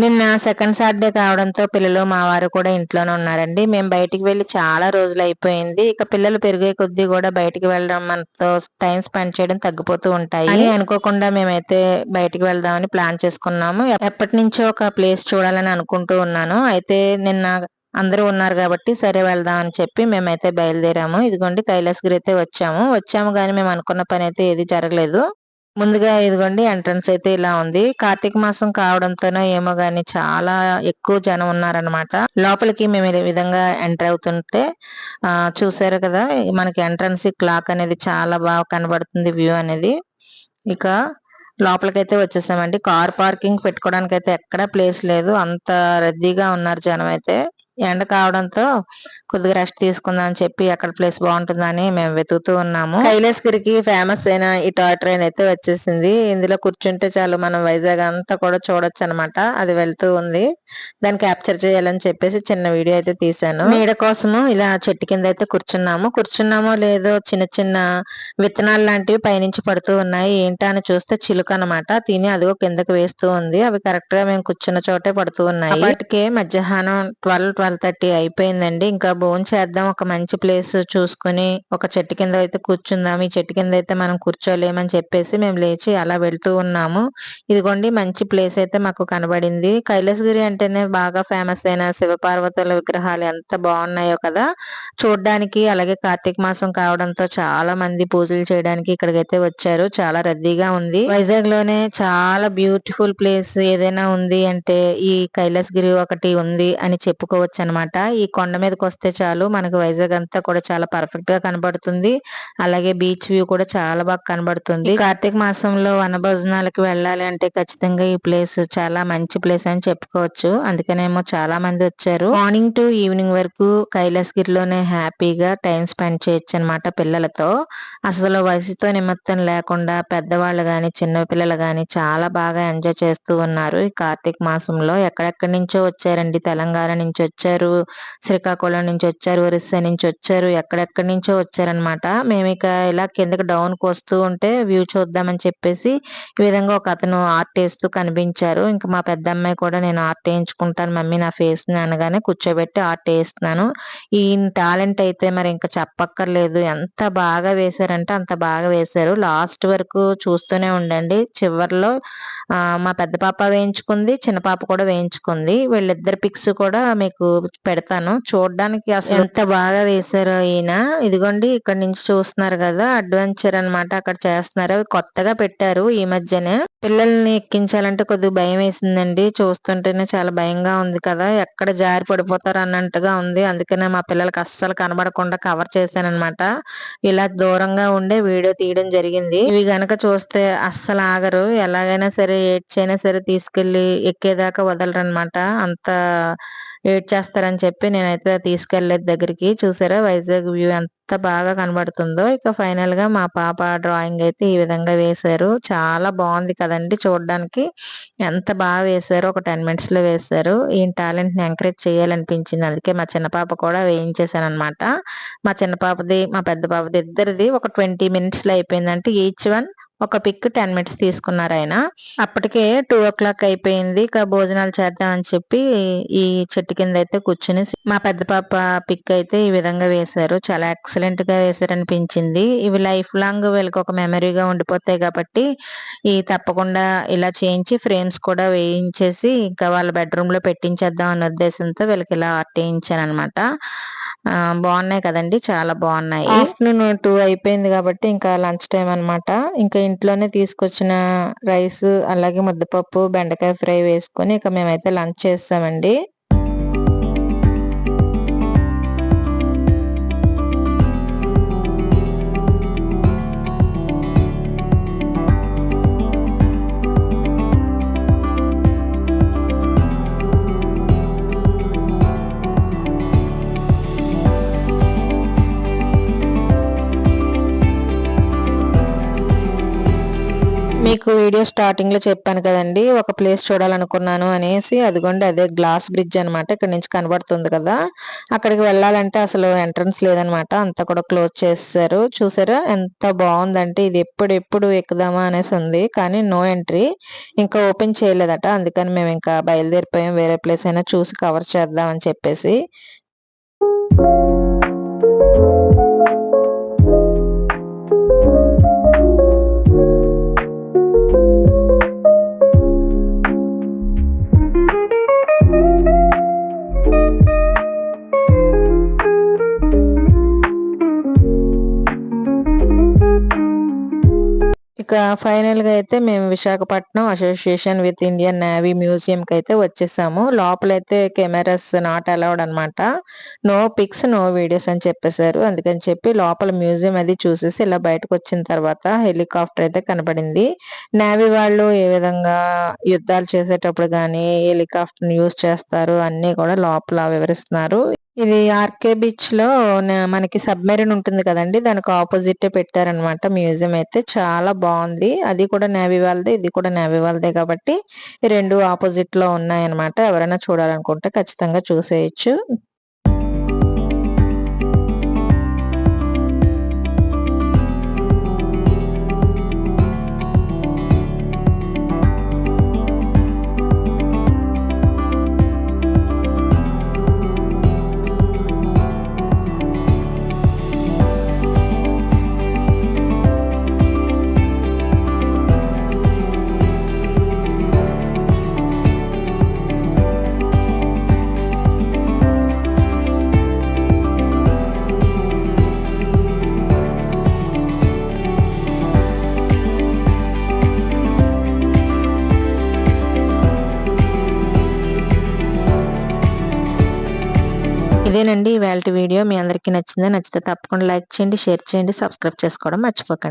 నిన్న second Saturday కావడంతో పిల్లలు మా వారు కూడా ఇంట్లోనే ఉన్నారండి. మేము బయటికి వెళ్ళి చాలా రోజులు అయిపోయింది. ఇక పిల్లలు పెరిగే కొద్దీ కూడా బయటికి వెళ్ళడం మనతో టైం స్పెండ్ చేయడం తగ్గిపోతూ ఉంటాయి. అని అనుకోకుండా మేమైతే బయటికి వెళ్దామని ప్లాన్ చేసుకున్నాము. ఎప్పటి నుంచో ఒక ప్లేస్ చూడాలని అనుకుంటూ ఉన్నాను. అయితే నిన్న అందరూ ఉన్నారు కాబట్టి సరే వెళ్దాం అని చెప్పి మేమైతే బయలుదేరాము. ఇదిగోండి కైలాసగిరి అయితే వచ్చాము. వచ్చాము కానీ మేము అనుకున్న పని అయితే ఏది జరగలేదు. ముందుగా ఇదిగోండి ఎంట్రన్స్ అయితే ఇలా ఉంది. కార్తీక మాసం కావడంతోనో ఏమో గాని చాలా ఎక్కువ జనం ఉన్నారనమాట లోపలికి మేము ఈ విధంగా ఎంటర్ అవుతుంటే ఆ చూసారు కదా మనకి ఎంట్రన్స్ క్లాక్ అనేది చాలా బాగా కనబడుతుంది వ్యూ అనేది. ఇక లోపలికైతే వచ్చేసామండి. కార్ పార్కింగ్ పెట్టుకోవడానికి అయితే ఎక్కడ ప్లేస్ లేదు. అంత రద్దీగా ఉన్నారు జనం అయితే. ఎండ కావడంతో కొద్దిగా రెస్ట్ తీసుకుందాం అని చెప్పి అక్కడ ప్లేస్ బాగుంటుందని మేము వెతుకుతూ ఉన్నాము. కైలాసగిరికి ఫేమస్ అయిన ఈ టాయ్ ట్రైన్ అయితే వచ్చేసింది. ఇందులో కూర్చుంటే చాలు మనం వైజాగ్ అంతా కూడా చూడొచ్చు అనమాట అది వెళ్తూ ఉంది. దాన్ని క్యాప్చర్ చేయాలని చెప్పేసి చిన్న వీడియో అయితే తీసాను నీడ కోసము ఇలా చెట్టు కింద అయితే కూర్చున్నాము. కూర్చున్నామో లేదో చిన్న చిన్న విత్తనాలు లాంటివి పైనుంచి పడుతూ ఉన్నాయి. ఏంటా అని చూస్తే చిలుక అనమాట. తిని అదిగో కిందకి వేస్తూ ఉంది. అవి కరెక్ట్గా మేము కూర్చున్న చోటే పడుతూ ఉన్నాయి. వాటికి మధ్యాహ్నం ట్వెల్వ్ ట్వెల్వ్ థర్టీ అయిపోయిందండి. ఇంకా భోజనం చేద్దాం ఒక మంచి ప్లేస్ చూసుకుని ఒక చెట్టు కింద అయితే కూర్చుందాం ఈ చెట్టు కింద అయితే మనం కూర్చోలేమని చెప్పేసి మేము లేచి అలా వెళ్తూ ఉన్నాము. ఇదిగోండి మంచి ప్లేస్ అయితే మాకు కనబడింది. కైలాసగిరి అంటేనే బాగా ఫేమస్ అయిన శివపార్వతుల విగ్రహాలు ఎంత బాగున్నాయో కదా. చూడడానికి అలాగే కార్తీక మాసం కావడంతో చాలా మంది పూజలు చేయడానికి ఇక్కడికైతే వచ్చారు. చాలా రద్దీగా ఉంది. వైజాగ్లోనే చాలా బ్యూటిఫుల్ ప్లేస్ ఏదైనా ఉంది అంటే ఈ కైలాసగిరి ఒకటి ఉంది అని చెప్పుకోవచ్చు అనమాట. ఈ కొండ మీదకి వస్తే చాలు మనకు వైజాగ్ అంతా కూడా చాలా పర్ఫెక్ట్గా కనబడుతుంది. అలాగే బీచ్ వ్యూ కూడా చాలా బాగా కనబడుతుంది. కార్తీక మాసంలో వనభోజనాలకు వెళ్ళాలి అంటే ఖచ్చితంగా ఈ ప్లేస్ చాలా మంచి ప్లేస్ అని చెప్పుకోవచ్చు. అందుకనేమో చాలా మంది వచ్చారు. మార్నింగ్ టు ఈవినింగ్ వరకు కైలాసగిరిలోనే హ్యాపీగా టైం స్పెండ్ చేయొచ్చు అనమాట పిల్లలతో. అసలు వయసుతో నిమిత్తం లేకుండా పెద్దవాళ్ళు గాని చిన్న పిల్లలు కానీ చాలా బాగా ఎంజాయ్ చేస్తూ ఉన్నారు ఈ కార్తీక మాసంలో. ఎక్కడెక్కడి నుంచో వచ్చారండి? తెలంగాణ నుంచి వచ్చారు శ్రీకాకుళం నుంచి వచ్చారు ఒరిస్సా నుంచి వచ్చారు ఎక్కడెక్కడి నుంచో వచ్చారనమాట మేము ఇక ఇలా కిందకి డౌన్కి వస్తూ ఉంటే వ్యూ చూద్దామని చెప్పేసి ఈ విధంగా ఒక అతను ఆర్ట్ వేస్తూ కనిపించారు. ఇంకా మా పెద్ద అమ్మాయి కూడా నేను ఆర్ట్ వేయించుకుంటాను మమ్మీ నా ఫేస్ అనగానే కూర్చోబెట్టి ఆర్ట్ వేస్తున్నాను ఈ టాలెంట్ అయితే మరి ఇంకా చెప్పక్కర్లేదు. ఎంత బాగా వేశారంటే అంత బాగా వేశారు. లాస్ట్ వరకు చూస్తూనే ఉండండి. చివరిలో మా పెద్ద పాప వేయించుకుంది చిన్న పాప కూడా వేయించుకుంది. వీళ్ళిద్దరు పిక్స్ కూడా మీకు పెడతాను. చూడడానికి అసలు ఎంత బాగా వేశారో ఈయన. ఇదిగోండి ఇక్కడ నుంచి చూస్తున్నారు కదా అడ్వెంచర్ అన్నమాట అక్కడ చేస్తున్నారు. అవి కొత్తగా పెట్టారు ఈ మధ్యనే. పిల్లల్ని ఎక్కించాలంటే కొద్దిగా భయం వేసిందండి. చూస్తుంటేనే చాలా భయంగా ఉంది కదా ఎక్కడ జారి పడిపోతారు అన్నట్టుగా ఉంది. అందుకనే మా పిల్లలకి అస్సలు కనబడకుండా కవర్ చేశానమాట ఇలా దూరంగా ఉండే వీడియో తీయడం జరిగింది. ఇవి గనక చూస్తే అస్సలు ఆగరు. ఎలాగైనా సరే ఏడ్చైనా సరే తీసుకెళ్ళి ఎక్కేదాకా వదలరు అనమాట అంత ఏడ్చే చేస్తారని చెప్పి నేనైతే తీసుకెళ్ళేదు దగ్గరికి. చూసారా? వైజాగ్ వ్యూ ఎంత బాగా కనబడుతుందో. ఇక ఫైనల్గా మా పాప డ్రాయింగ్ అయితే ఈ విధంగా వేశారు. చాలా బాగుంది కదండి చూడడానికి. ఎంత బాగా వేశారు ఒక టెన్ మినిట్స్లో వేశారు. ఈ టాలెంట్ని ఎంకరేజ్ చేయాలనిపించింది. అందుకే మా చిన్న పాప కూడా వేయించేసాను అనమాట మా చిన్న పాపది మా పెద్ద పాపది ఇద్దరిది ఒక ట్వంటీ మినిట్స్లో అయిపోయిందంటే ఈచ్ వన్ ఒక పిక్ టెన్ మినిట్స్ తీసుకున్నారు ఆయన. అప్పటికే టూ ఓ క్లాక్ అయిపోయింది. ఇక భోజనాలు చేద్దామని చెప్పి ఈ చెట్టు కింద అయితే కూర్చుని మా పెద్ద పాప పిక్ అయితే ఈ విధంగా వేశారు. చాలా ఎక్సలెంట్గా వేశారనిపించింది. ఇవి లైఫ్ లాంగ్ వీళ్ళకి ఒక మెమరీగా ఉండిపోతాయి కాబట్టి ఈ తప్పకుండా ఇలా చేయించి ఫ్రేమ్స్ కూడా వేయించేసి ఇంకా వాళ్ళ బెడ్రూమ్లో పెట్టించేద్దాం అన్న ఉద్దేశంతో వీళ్ళకి ఇలా ఆర్ట్ వేయించాను అనమాట బాగున్నాయి కదండి చాలా బాగున్నాయి. ఆఫ్టర్నూన్ టూ అయిపోయింది కాబట్టి ఇంకా లంచ్ టైం అనమాట ఇంకా ఇంట్లోనే తీసుకొచ్చిన రైస్ అలాగే ముద్దపప్పు బెండకాయ ఫ్రై వేసుకొని ఇక మేమైతే లంచ్ చేస్తామండి. మీకు వీడియో స్టార్టింగ్లో చెప్పాను కదండి ఒక ప్లేస్ చూడాలనుకున్నాను అనేసి అదిగోండి అదే గ్లాస్ బ్రిడ్జ్ అనమాట ఇక్కడ నుంచి కనబడుతుంది కదా. అక్కడికి వెళ్ళాలంటే అసలు ఎంట్రన్స్ లేదనమాట అంతా కూడా క్లోజ్ చేశారు చూసారా ఎంత బాగుందంటే ఇది ఎప్పుడు ఎప్పుడు ఎక్కుదామా అనేసి ఉంది కానీ నో ఎంట్రీ ఇంకా ఓపెన్ చేయలేదట అందుకని మేము ఇంకా బయలుదేరిపోయాం వేరే ప్లేస్ అయినా చూసి కవర్ చేద్దాం అని చెప్పేసి. ఇంకా ఫైనల్గా అయితే మేము Visakhapatnam association with Indian navy museum కి అయితే వచ్చేసాము. లోపలైతే కెమెరాస్ నాట్ అలౌడ్ అనమాట నో పిక్స్ నో వీడియోస్ అని చెప్పేశారు. అందుకని చెప్పి లోపల మ్యూజియం అది చూసేసి ఇలా బయటకు వచ్చిన తర్వాత హెలికాప్టర్ అయితే కనబడింది. నేవీ వాళ్ళు ఏ విధంగా యుద్ధాలు చేసేటప్పుడు కానీ హెలికాప్టర్ యూజ్ చేస్తారు అన్ని కూడా లోపల వివరిస్తున్నారు. ఇది ఆర్కే బీచ్లో మనకి సబ్మెరీన్ ఉంటుంది కదండి. దానికి ఆపోజిట్ పెట్టారనమాట మ్యూజియం అయితే. చాలా బాగుంది. అది కూడా నేవీ వాళ్ళదే ఇది కూడా నేవీ వాళ్ళదే కాబట్టి రెండు ఆపోజిట్లో ఉన్నాయన్నమాట ఎవరైనా చూడాలనుకుంటే ఖచ్చితంగా చూసేయచ్చు. ఇదేనండి ఇవాళ వీడియో. మీ అందరికీ నచ్చిందా నచ్చితే తప్పకుండా లైక్ చేయండి షేర్ చేయండి సబ్స్క్రైబ్ చేసుకోవడం మర్చిపోకండి.